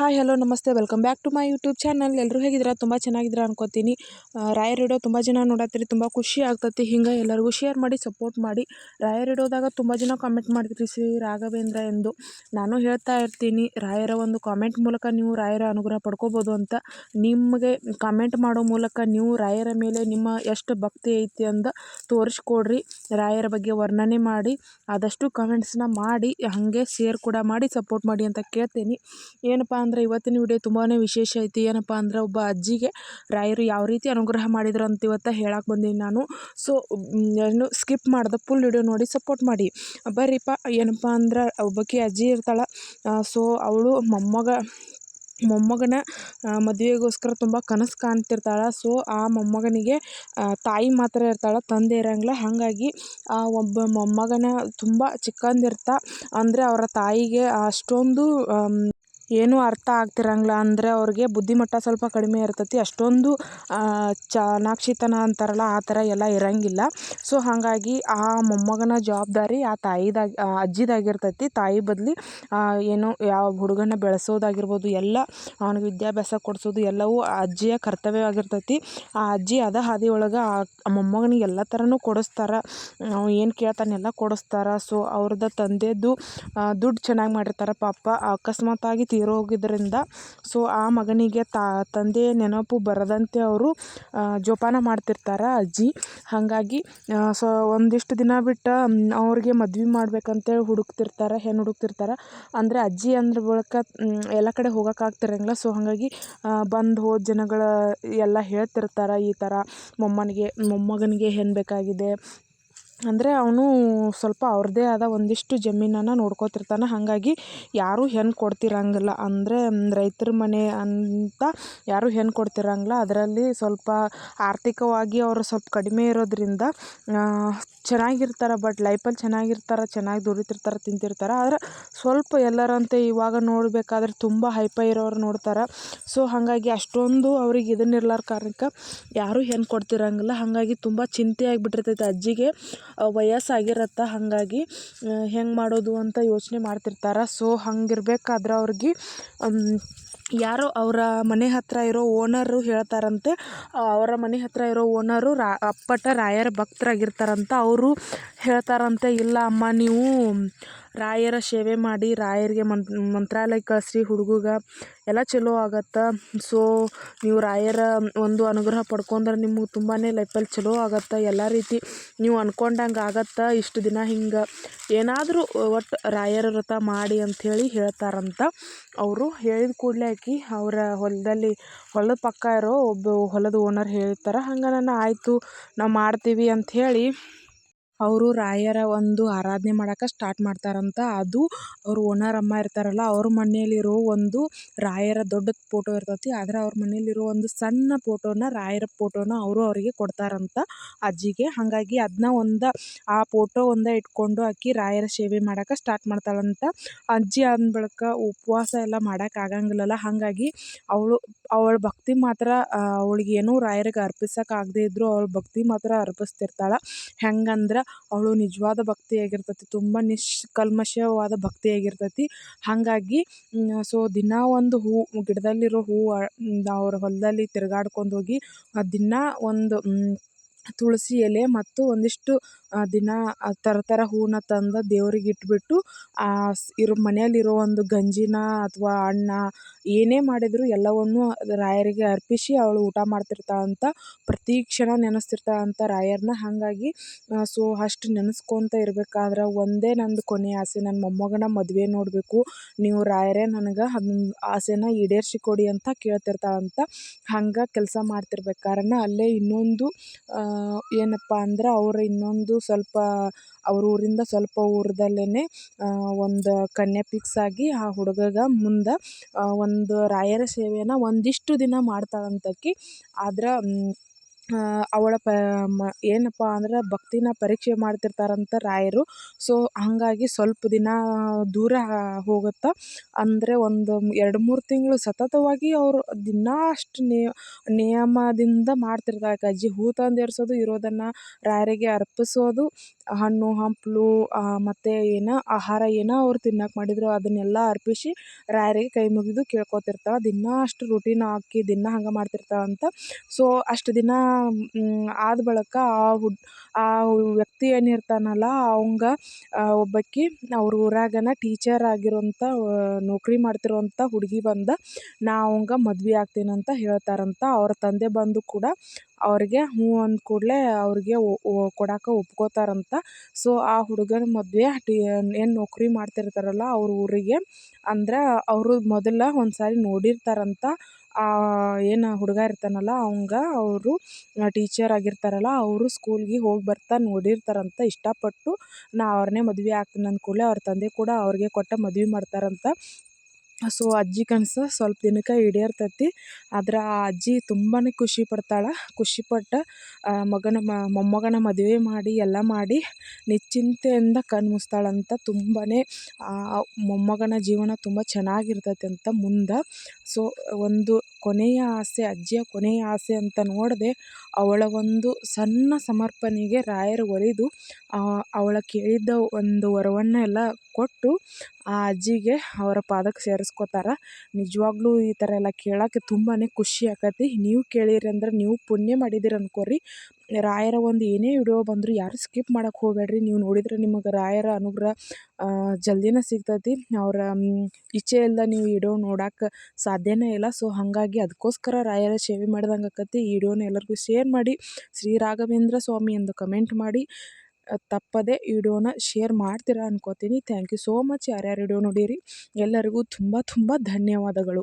Hi, hello, ನಮಸ್ತೆ. Welcome back to my YouTube channel. ಎಲ್ಲರೂ ಹೇಗಿದ್ದೀರಾ? ತುಂಬ ಚೆನ್ನಾಗಿದ್ದೀರಾ ಅನ್ಕೋತೀನಿ. ರಾಯರಿಡೋ ತುಂಬ ಜನ ನೋಡತ್ತೀರಿ ತುಂಬ ಖುಷಿ ಆಗ್ತತಿ. ಹಿಂಗೆ ಎಲ್ಲರಿಗೂ ಶೇರ್ ಮಾಡಿ, ಸಪೋರ್ಟ್ ಮಾಡಿ. ರಾಯರಿಡೋದಾಗ ತುಂಬ ಜನ ಕಾಮೆಂಟ್ ಮಾಡ್ತೀರಿ ಶ್ರೀ ರಾಘವೇಂದ್ರ ಎಂದು. ನಾನು ಹೇಳ್ತಾ ಇರ್ತೀನಿ, ರಾಯರ ಒಂದು ಕಾಮೆಂಟ್ ಮೂಲಕ ನೀವು ರಾಯರ ಅನುಗ್ರಹ ಪಡ್ಕೋಬೋದು ಅಂತ. ನಿಮಗೆ ಕಾಮೆಂಟ್ ಮಾಡೋ ಮೂಲಕ ನೀವು ರಾಯರ ಮೇಲೆ ನಿಮ್ಮ ಎಷ್ಟು ಭಕ್ತಿ ಐತಿ ಅಂತ ತೋರಿಸ್ಕೊಡ್ರಿ. ರಾಯರ ಬಗ್ಗೆ ವರ್ಣನೆ ಮಾಡಿ, ಆದಷ್ಟು ಕಮೆಂಟ್ಸ್ನ ಮಾಡಿ, ಹಾಗೆ ಶೇರ್ ಕೂಡ ಮಾಡಿ, ಸಪೋರ್ಟ್ ಮಾಡಿ ಅಂತ ಕೇಳ್ತೀನಿ. ಏನಪ್ಪ ಅಂದ್ರೆ ಇವತ್ತಿನ ವಿಡಿಯೋ ತುಂಬಾ ವಿಶೇಷ ಐತಿ. ಏನಪ್ಪ ಅಂದ್ರೆ ಒಬ್ಬ ಅಜ್ಜಿಗೆ ರಾಯರು ಯಾವ ರೀತಿ ಅನುಗ್ರಹ ಮಾಡಿದ್ರು ಅಂತ ಇವತ್ತು ಹೇಳಕ್ಕೆ ಬಂದೀನಿ ನಾನು. ಸೊ ಏನು ಸ್ಕಿಪ್ ಮಾಡ್ದೆ. ಫುಲ್ ವಿಡಿಯೋ ನೋಡಿ ಸಪೋರ್ಟ್ ಮಾಡಿ. ಬರ್ರಿಪ್ಪ ಏನಪ್ಪ ಅಂದ್ರೆ ಒಬ್ಬಕಿ ಅಜ್ಜಿ ಇರ್ತಾಳೆ. ಸೊ ಅವಳು ಮೊಮ್ಮಗ, ಮೊಮ್ಮಗನ ಮದುವೆಗೋಸ್ಕರ ತುಂಬ ಕನಸು ಕಾಣ್ತಿರ್ತಾಳೆ. ಸೊ ಆ ಮೊಮ್ಮಗನಿಗೆ ತಾಯಿ ಮಾತ್ರ ಇರ್ತಾಳೆ, ತಂದೆ ಇರೋಂಗಿಲ್ಲ. ಹಾಗಾಗಿ ಆ ಒಬ್ಬ ಮೊಮ್ಮಗನ ತುಂಬ ಚಿಕ್ಕಂದಿರ್ತಾ. ಅಂದರೆ ಅವರ ತಾಯಿಗೆ ಅಷ್ಟೊಂದು ಏನೂ ಅರ್ಥ ಆಗ್ತಿರಂಗಿಲ್ಲ. ಅಂದರೆ ಅವ್ರಿಗೆ ಬುದ್ಧಿಮಟ್ಟ ಸ್ವಲ್ಪ ಕಡಿಮೆ ಇರ್ತತಿ. ಅಷ್ಟೊಂದು ಚಾಣಾಕ್ಷತನ ಅಂತಾರಲ್ಲ, ಆ ಥರ ಎಲ್ಲ ಇರಂಗಿಲ್ಲ. ಸೊ, ಹಾಗಾಗಿ ಆ ಮೊಮ್ಮಗನ ಜವಾಬ್ದಾರಿ, ಆ ತಾಯಿದಾಗ ಅಜ್ಜಿದಾಗಿರ್ತೈತಿ. ತಾಯಿ ಬದ್ಲು ಏನು ಯಾವ ಹುಡುಗನ ಬೆಳೆಸೋದಾಗಿರ್ಬೋದು, ಎಲ್ಲ ಅವ್ನಿಗೆ ವಿದ್ಯಾಭ್ಯಾಸ ಕೊಡಿಸೋದು, ಎಲ್ಲವೂ ಆ ಅಜ್ಜಿಯ ಕರ್ತವ್ಯವಾಗಿರ್ತೈತಿ ಆ ಅಜ್ಜಿ ಅದ ಹಾದಿ ಒಳಗೆ ಆ ಮೊಮ್ಮಗನಿಗೆ ಎಲ್ಲ ಥರನೂ ಕೊಡಿಸ್ತಾರೆ. ಅವ ಏನು ಕೇಳ್ತಾನೆಲ್ಲ ಕೊಡಿಸ್ತಾರೆ. ಸೊ ಅವ್ರದ್ದು ತಂದೆದು ದುಡ್ಡು ಚೆನ್ನಾಗಿ ಮಾಡಿರ್ತಾರೆ ಪಾಪ. ಅಕಸ್ಮಾತಾಗಿ ತೀರೋಗಿದ್ದರಿಂದ ಸೊ ಆ ಮಗನಿಗೆ ತಾ ತಂದೆಯ ನೆನಪು ಬರದಂತೆ ಅವರು ಜೋಪಾನ ಮಾಡ್ತಿರ್ತಾರೆ ಅಜ್ಜಿ. ಹಾಗಾಗಿ ಸೊ ಒಂದಿಷ್ಟು ದಿನ ಬಿಟ್ಟು ಅವ್ರಿಗೆ ಮದ್ವೆ ಮಾಡ್ಬೇಕಂತೇಳಿ ಹುಡುಕ್ತಿರ್ತಾರೆ ಹೆಣ್ಣು ಹುಡುಕ್ತಿರ್ತಾರೆ. ಅಂದರೆ ಅಜ್ಜಿ ಅಂದ್ರ ಬಳಿಕ ಎಲ್ಲ ಕಡೆ ಹೋಗೋಕ್ಕಾಗ್ತಿರಂಗಿಲ್ಲ. ಸೊ ಹಾಗಾಗಿ ಬಂದು ಹೋದ ಜನಗಳ ಎಲ್ಲ ಹೇಳ್ತಿರ್ತಾರೆ ಈ ಥರ ಮೊಮ್ಮನಿಗೆ, ಮೊಮ್ಮಗನಿಗೆ ಹೆಣ್ಣು ಬೇಕಾಗಿದೆ ಅಂದರೆ ಅವನು ಸ್ವಲ್ಪ ಅವ್ರದ್ದೇ ಆದ ಒಂದಿಷ್ಟು ಜಮೀನನ್ನು ನೋಡ್ಕೊತಿರ್ತಾನೆ. ಹಾಗಾಗಿ ಯಾರೂ ಹೆಣ್ಣು ಕೊಡ್ತಿರಂಗಿಲ್ಲ. ಅಂದರೆ ರೈತರ ಮನೆ ಅಂತ ಯಾರೂ ಹೆಣ್ಣು ಕೊಡ್ತಿರಂಗಿಲ್ಲ. ಅದರಲ್ಲಿ ಸ್ವಲ್ಪ ಆರ್ಥಿಕವಾಗಿ ಅವರು ಸ್ವಲ್ಪ ಕಡಿಮೆ ಇರೋದರಿಂದ ಚೆನ್ನಾಗಿರ್ತಾರೆ ಬಟ್ ಲೈಫಲ್ಲಿ ಚೆನ್ನಾಗಿರ್ತಾರೆ, ಚೆನ್ನಾಗಿ ದುಡಿತಿರ್ತಾರೆ, ತಿಂತಿರ್ತಾರೆ. ಆದರೆ ಸ್ವಲ್ಪ ಎಲ್ಲರಂತೆ ಇವಾಗ ನೋಡಬೇಕಾದ್ರೆ ತುಂಬ ಹೈಫೈ ಇರೋರು ನೋಡ್ತಾರೆ. ಸೊ ಹಾಗಾಗಿ ಅಷ್ಟೊಂದು ಅವ್ರಿಗೆ ಇದನ್ನಿರ್ಲಾರ ಕಾರಣಕ್ಕೆ ಯಾರೂ ಹೆಣ್ಣು ಕೊಡ್ತಿರಂಗಿಲ್ಲ. ಹಾಗಾಗಿ ತುಂಬ ಚಿಂತೆ ಆಗಿಬಿಟ್ಟಿರ್ತೈತೆ ಅಜ್ಜಿಗೆ. ವಯಸ್ಸಾಗಿರತ್ತೆ, ಹಾಗಾಗಿ ಹೆಂಗೆ ಮಾಡೋದು ಅಂತ ಯೋಚನೆ ಮಾಡ್ತಿರ್ತಾರೆ. ಸೊ ಹಂಗಿರ್ಬೇಕಾದ್ರೆ ಅವ್ರಿಗೆ ಯಾರೋ ಅವರ ಮನೆ ಹತ್ತಿರ ಇರೋ ಓನರು ಹೇಳ್ತಾರಂತೆ. ಅವರ ಮನೆ ಹತ್ತಿರ ಇರೋ ಓನರು ರಾ, ಅಪ್ಪಟ ರಾಯರ ಭಕ್ತರಾಗಿರ್ತಾರಂತ. ಅವರು ಹೇಳ್ತಾರಂತೆ ಇಲ್ಲ ಅಮ್ಮ ನೀವು ರಾಯರ ಸೇವೆ ಮಾಡಿ ರಾಯರಿಗೆ ಮಂತ್ರಾಲಯಕ್ಕೆ ಕಳಿಸ್ರಿ ಹುಡುಗಗೆ ಎಲ್ಲ ಚಲೋ ಆಗತ್ತೆ. ಸೊ ನೀವು ರಾಯರ ಒಂದು ಅನುಗ್ರಹ ಪಡ್ಕೊಂಡ್ರೆ ನಿಮ್ಗೆ ತುಂಬಾ ಲೈಫಲ್ಲಿ ಚಲೋ ಆಗತ್ತೆ. ಎಲ್ಲ ರೀತಿ ನೀವು ಅಂದ್ಕೊಂಡಂಗೆ ಆಗತ್ತೆ. ಇಷ್ಟು ದಿನ ಹಿಂಗೆ ಏನಾದರೂ ಒಟ್ಟು ರಾಯರ ವ್ರತ ಮಾಡಿ ಅಂಥೇಳಿ ಹೇಳ್ತಾರಂತ ಅವರು ಹೇಳಿದ ಕೂಡಲೇ ಹಾಕಿ ಅವರ ಹೊಲದಲ್ಲಿ ಹೊಲದ ಪಕ್ಕ ಇರೋ ಒಬ್ಬ ಹೊಲದ ಓನರ್ ಹೇಳ್ತಾರೆ ಹಂಗೆ ನಾನು ಆಯಿತು, ನಾವು ಮಾಡ್ತೀವಿ ಅಂಥೇಳಿ ಅವರು ರಾಯರ ಒಂದು ಆರಾಧನೆ ಮಾಡಕ್ಕೆ ಸ್ಟಾರ್ಟ್ ಮಾಡ್ತಾರಂತ. ಅದು ಅವ್ರ ಅಮ್ಮ ಇರ್ತಾರಲ್ಲ, ಅವ್ರ ಮನೆಯಲ್ಲಿರೋ ಒಂದು ರಾಯರ ದೊಡ್ಡ ಫೋಟೋ ಇರ್ತೈತಿ. ಆದ್ರೆ ಅವ್ರ ಮನೆಯಲ್ಲಿರೋ ಒಂದು ಸಣ್ಣ ಫೋಟೋನ ರಾಯರ ಫೋಟೋನ ಅವರು ಅವರಿಗೆ ಕೊಡ್ತಾರಂತ ಅಜ್ಜಿಗೆ. ಹಾಗಾಗಿ ಅದನ್ನ ಒಂದು, ಆ ಫೋಟೋ ಒಂದೇ ಇಟ್ಕೊಂಡು ಆಕಿ ರಾಯರ ಸೇವೆ ಮಾಡಕ್ಕೆ ಸ್ಟಾರ್ಟ್ ಮಾಡ್ತಾಳಂತ. ಅಜ್ಜಿ ಅಂದ ಬಳಿಕ ಉಪವಾಸ ಎಲ್ಲ ಮಾಡೋಕ್ಕಾಗಂಗಿಲ್ಲಲ್ಲ ಹಾಗಾಗಿ ಅವಳು, ಅವಳ ಭಕ್ತಿ ಮಾತ್ರ ಅವಳಿಗೆ ಏನು ರಾಯರಿಗೆ ಅರ್ಪಿಸಕ್ಕೆ ಆಗದೇ ಇದ್ದರೂ ಅವಳ ಭಕ್ತಿ ಮಾತ್ರ ಅರ್ಪಿಸ್ತಿರ್ತಾಳೆ. ಹೆಂಗಂದ್ರೆ ಅವಳು ನಿಜವಾದ ಭಕ್ತಿಯಾಗಿರ್ತೈತಿ, ತುಂಬ ನಿಷ್ಕಲ್ಮಶವಾದ ಭಕ್ತಿಯಾಗಿರ್ತೈತಿ. ಹಾಗಾಗಿ ಸೊ ದಿನ ಒಂದು ಹೂವು ಗಿಡದಲ್ಲಿರೋ ಹೂವು ಅವ್ರ ಹೊಲದಲ್ಲಿ ತಿರ್ಗಾಡ್ಕೊಂಡು ಹೋಗಿ ದಿನ ಒಂದು ತುಳಸಿ ಎಲೆ ಮತ್ತು ಒಂದಿಷ್ಟು ದಿನ ಥರ ಥರ ಹೂವನ್ನ ತಂದು ದೇವ್ರಿಗೆ ಇಟ್ಬಿಟ್ಟು, ಆ ಇರೋ ಮನೆಯಲ್ಲಿರೋ ಒಂದು ಗಂಜಿನ ಅಥವಾ ಅನ್ನ ಏನೇ ಮಾಡಿದರೂ ಎಲ್ಲವನ್ನೂ ರಾಯರಿಗೆ ಅರ್ಪಿಸಿ ಅವಳು ಊಟ ಮಾಡ್ತಿರ್ತಾಳಂತ ಪ್ರತಿ ಕ್ಷಣ ಅಂತ ರಾಯರನ್ನ ಹಾಗಾಗಿ ಸೊ, ಅಷ್ಟು ನೆನೆಸ್ಕೊತ ಇರ್ಬೇಕಾದ್ರೆ ಒಂದೇ ನಂದು ಕೊನೆ ಆಸೆ ನನ್ನ ಮೊಮ್ಮಗನ ಮದುವೆ ನೋಡಬೇಕು, ನೀವು ರಾಯರೇ ನನಗೆ ಅದೊಂದು ಆಸೆನ ಈಡೇರಿಸಿ ಕೊಡಿ ಅಂತ ಕೇಳ್ತಿರ್ತಾಳಂತ ಹಂಗೆ ಕೆಲಸ ಮಾಡ್ತಿರ್ಬೇಕಾರನ ಅಲ್ಲೇ ಇನ್ನೊಂದು ಏನಪ್ಪ ಅಂದ್ರೆ ಅವ್ರು ಇನ್ನೊಂದು ಸ್ವಲ್ಪ, ಅವ್ರ ಊರಿಂದ ಸ್ವಲ್ಪ ಊರ್ದಲ್ಲೇ ಒಂದು ಕನ್ಯೆ ಪಿಕ್ಸ್ ಆಗಿ ಆ ಹುಡುಗಗೆ ಮುಂದೆ ಒಂದು ರಾಯರ ಸೇವೆಯನ್ನು ಒಂದಿಷ್ಟು ದಿನ ಮಾಡ್ತಾಳಂತ ಆಕೆ ಆದ್ರೆ ಅವಳ ಪ, ಮ, ಏನಪ್ಪ ಅಂದ್ರೆ ಭಕ್ತಿನ ಪರೀಕ್ಷೆ ಮಾಡ್ತಿರ್ತಾರಂತ ರಾಯರು. ಸೊ ಹಾಗಾಗಿ ಸ್ವಲ್ಪ ದಿನ ದೂರ ಹೋಗುತ್ತೆ. ಅಂದರೆ ಒಂದು ಎರಡು ಮೂರು ತಿಂಗಳು ಸತತವಾಗಿ ಅವರು ದಿನಾ ಅಷ್ಟು ನಿಯಮದಿಂದ ಮಾಡ್ತಿರ್ತಾರೆ. ಅಜ್ಜಿ ಹೂ ತಂದು ಇರೋದನ್ನ ಇರೋದನ್ನು ರಾಯರಿಗೆ ಅರ್ಪಿಸೋದು, ಹಣ್ಣು, ಹಂಪಲು ಮತ್ತು ಏನು, ಆಹಾರ ಏನೋ ಅವ್ರು ತಿನ್ನಕ್ಕೆ ಮಾಡಿದ್ರು ಅದನ್ನೆಲ್ಲ ಅರ್ಪಿಸಿ ರಾಯರಿಗೆ ಕೈ ಮುಗಿದು ಕೇಳ್ಕೊತಿರ್ತಾಳೆ. ದಿನಾ ಅಷ್ಟು ರೂಟೀನ್ ಹಾಕಿ ದಿನಾ ಹಂಗೆ ಮಾಡ್ತಿರ್ತಾಳಂತೆ ಸೊ ಅಷ್ಟು ದಿನ ಆದ ಬಳಿಕ ಆ ಹುಡ್, ಆ ವ್ಯಕ್ತಿ ಏನಿರ್ತಾನಲ್ಲ, ಅವಂಗೆ ಒಬ್ಬಾಕಿ ಅವ್ರ ಊರಾಗನ ಟೀಚರ್ ಆಗಿರುವಂಥ ನೌಕರಿ ಮಾಡ್ತಿರುವಂಥ ಹುಡುಗಿ ಬಂದು, ನಾ ಅವಂಗೆ ಮದ್ವೆ ಆಗ್ತೀನಂತ ಹೇಳ್ತಾರಂತ, ಅವ್ರ ತಂದೆ ಬಂದು ಕೂಡ ಅವ್ರಿಗೆ ಹ್ಞೂ ಅಂದ ಕೂಡಲೇ ಅವ್ರಿಗೆ ಕೊಡಕ್ಕೆ ಒಪ್ಕೋತಾರಂತೆ. ಸೊ ಆ ಹುಡುಗನ ಮದುವೆ ಟಿ, ಏನು ನೌಕರಿ ಮಾಡ್ತಿರ್ತಾರಲ್ಲ ಅವ್ರ ಊರಿಗೆ, ಅಂದ್ರೆ ಅವರು ಮೊದಲು ಒಂದು ಸಾರಿ ನೋಡಿರ್ತಾರಂತ ಏನು ಹುಡುಗ ಇರ್ತಾನಲ್ಲ ಅವಂಗ ಅವರು ಟೀಚರ್ ಆಗಿರ್ತಾರಲ್ಲ ಅವರು ಸ್ಕೂಲ್ಗೆ ಹೋಗಿ ಬರ್ತಾ ನೋಡಿರ್ತಾರಂತ ಇಷ್ಟಪಟ್ಟು ನಾ ಅವ್ರನ್ನೇ ಮದುವೆ ಆಗ್ತೀನಿ ಅಂದ ಕೂಡಲೇ ಅವ್ರ ತಂದೆ ಕೂಡ ಅವ್ರಿಗೆ ಕೊಟ್ಟು ಮದ್ವೆ ಮಾಡ್ತಾರಂತ. ಸೊ ಅಜ್ಜಿ ಕನಸು ಸ್ವಲ್ಪ ದಿನಕ್ಕೆ ಈಡೇರ್ತೈತಿ. ಆದ್ರೆ ಆ ಅಜ್ಜಿ ತುಂಬಾ ಖುಷಿ ಪಡ್ತಾಳೆ. ಖುಷಿಪಟ್ಟು ಮಗನ ಮೊಮ್ಮಗನ ಮದುವೆ ಮಾಡಿ, ಎಲ್ಲ ಮಾಡಿ ನಿಶ್ಚಿಂತೆಯಿಂದ ಕಣ್ಣು ಮುಸ್ತಾಳಂತ ತುಂಬಾ ಮೊಮ್ಮಗನ ಜೀವನ ತುಂಬ ಚೆನ್ನಾಗಿರ್ತೈತೆ ಅಂತ ಮುಂದೆ. ಸೊ ಒಂದು ಕೊನೆಯ ಆಸೆ, ಅಜ್ಜಿಯ ಕೊನೆಯ ಆಸೆ ಅಂತ ನೋಡದೆ ಅವಳ ಒಂದು ಸಣ್ಣ ಸಮರ್ಪಣೆಗೆ ರಾಯರು ಒಲಿದು ಅವಳ ಕೇಳಿದ್ದ ಒಂದು ವರವನ್ನು ಎಲ್ಲ ಕೊಟ್ಟು ಆ ಅಜ್ಜಿಗೆ ಅವರ ಪಾದಕ್ಕೆ ಸೇರಿಸ್ಕೋತಾರೆ ನಿಜವಾಗ್ಲೂ ಈ ಥರ ಎಲ್ಲ ಕೇಳೋಕ್ಕೆ ತುಂಬಾ ಖುಷಿ ಆಕತಿ. ನೀವು ಕೇಳಿರಿ ಅಂದ್ರೆ ನೀವು ಪುಣ್ಯ ಮಾಡಿದ್ದೀರಿ ಅನ್ಕೋರಿ. ರಾಯರ ಒಂದು ಏನೇ ವಿಡಿಯೋ ಬಂದರೂ ಯಾರು ಸ್ಕಿಪ್ ಮಾಡಕ್ಕೆ ಹೋಗಬೇಡ್ರಿ. ನೀವು ನೋಡಿದರೆ ನಿಮಗೆ ರಾಯರ ಅನುಗ್ರಹ ಜಲ್ದಿನೇ ಸಿಗ್ತೈತಿ. ಅವರ ಇಚ್ಛೆ ಇಲ್ಲದೆ ನೀವು ವಿಡಿಯೋ ನೋಡಕ್ಕೆ ಸಾಧ್ಯನೇ ಇಲ್ಲ. ಸೊ, ಹಾಗಾಗಿ ಅದಕ್ಕೋಸ್ಕರ ರಾಯರ ಸೇವೆ ಮಾಡ್ದಂಗೆ ಆಕತಿ. ಈ ವಿಡಿಯೋನ ಎಲ್ಲರಿಗೂ ಶೇರ್ ಮಾಡಿ. ಶ್ರೀ ರಾಘವೇಂದ್ರ ಸ್ವಾಮಿ ಎಂದು ಕಮೆಂಟ್ ಮಾಡಿ. ತಪ್ಪದೆ ವಿಡಿಯೋನ ಶೇರ್ ಮಾಡ್ತೀರಾ ಅನ್ಕೋತೀನಿ. ಥ್ಯಾಂಕ್ ಯು ಸೋ ಮಚ್ ಯಾರ್ಯಾರು ವಿಡಿಯೋ ನೋಡಿರಿ. ಎಲ್ಲರಿಗೂ ತುಂಬ ತುಂಬ ಧನ್ಯವಾದಗಳು.